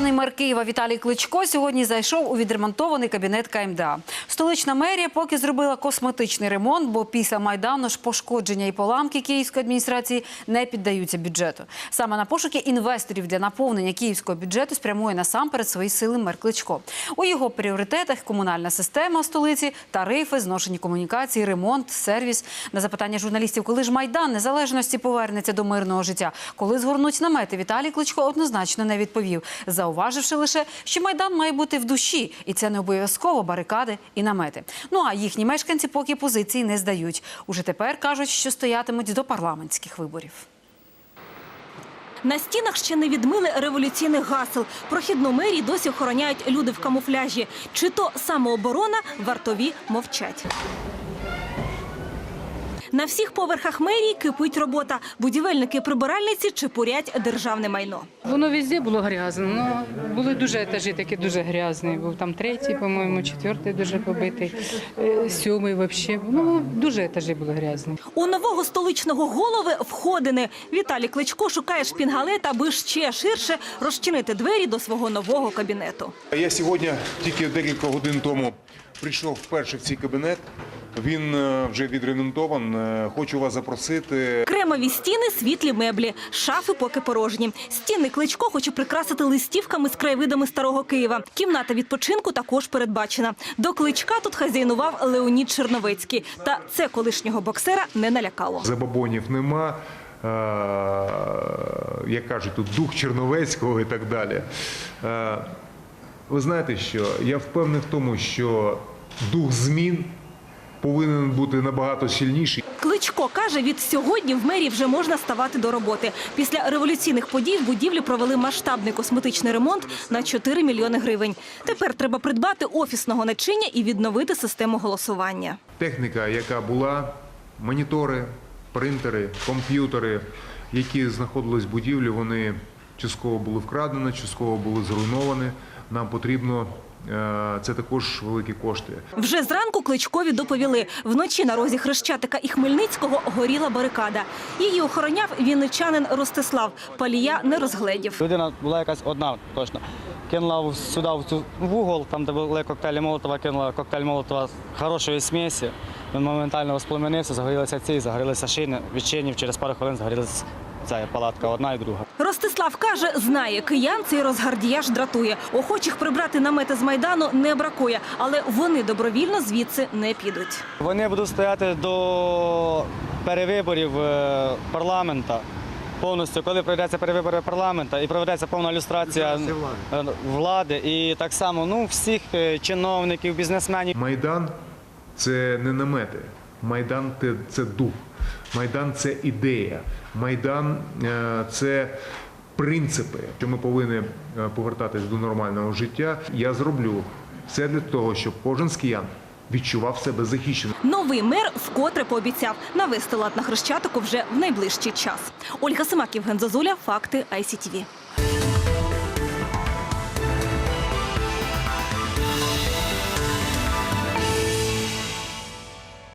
Новообраний мер Києва Віталій Кличко сьогодні зайшов у відремонтований кабінет КМДА. Столична мерія поки зробила косметичний ремонт, бо після майдану ж пошкодження і поламки київської адміністрації не піддаються бюджету. Саме на пошуки інвесторів для наповнення київського бюджету спрямує насамперед свої сили мер Кличко. У його пріоритетах комунальна система столиці, тарифи, зношені комунікації, ремонт, сервіс. На запитання журналістів, коли ж майдан незалежності повернеться до мирного життя, коли згорнуть намети, Віталій Кличко однозначно не відповів, зауваживши лише, що майдан має бути в душі, і це не обов'язково барикади і намети. Ну а їхні мешканці поки позиції не здають. Уже тепер кажуть, що стоятимуть до парламентських виборів. На стінах ще не відмили революційних гасел. Прохідну мерії досі охороняють люди в камуфляжі. Чи то самооборона, вартові мовчать. На всіх поверхах мерії кипить робота. Будівельники-прибиральниці чепурять державне майно. Воно везде було грязно. Ну, були дуже етажі такі дуже грязні. Був там третій, по-моєму, четвертий дуже побитий, е, сьомий взагалі. Ну, дуже етажі були грязні. У нового столичного голови входини. Віталій Кличко шукає шпінгалет, аби ще ширше розчинити двері до свого нового кабінету. Я сьогодні тільки декілька годин тому прийшов вперше в цей кабінет. Він е, вже відремонтован. Е, Хочу вас запросити. Кремові стіни, світлі меблі, шафи поки порожні. Стіни Кличко хоче прикрасити листівками з краєвидами старого Києва. Кімната відпочинку також передбачена. До Кличка тут хазяйнував Леонід Черновецький. Та це колишнього боксера не налякало. Забабонів нема. Е, Як кажуть, тут дух Черновецького і так далі. Ви знаєте, що я впевнений в тому, що дух змін повинен бути набагато сильніший. Кличко каже, від сьогодні в мерії вже можна ставати до роботи. Після революційних подій в будівлі провели масштабний косметичний ремонт на 4 мільйони гривень. Тепер треба придбати офісного начиння і відновити систему голосування. Техніка, яка була, монітори, принтери, комп'ютери, які знаходились в будівлі, вони частково були вкрадені, частково були зруйновані. Нам потрібно це також великі кошти. Вже зранку Кличкові доповіли. Вночі на розі Хрещатика і Хмельницького горіла барикада. Її охороняв вінничанин Ростислав. Палія не розгледів. Людина була якась одна точно. Кинула сюди в цю в угол, там де були коктейлі Молотова, кинула коктейль Молотова з хорошої смісі. Він моментально воспламенився, загорілися ці, загорілися шини. Від шинів через пару хвилин загорілася ця палатка, одна і друга. Ростислав каже, знає, киян цей розгардіяж дратує. Охочих прибрати намети з майдану не бракує, але вони добровільно звідси не підуть. Вони будуть стояти до перевиборів е, парламента. Повністю, коли пройдеться перевибори парламента і проведеться повна люстрація е, влади, і так само ну всіх е, чиновників, бізнесменів. Майдан це не намети. Майдан це- дух. Майдан це ідея. Майдан е, це принципи, що ми повинні е, повертатись до нормального життя. Я зроблю все для того, щоб кожен з киян відчував себе захищеним. Новий мер вкотре пообіцяв навести лад на Хрещатику вже в найближчий час. Ольга Симак, Євген Зозуля, Факти ICTV.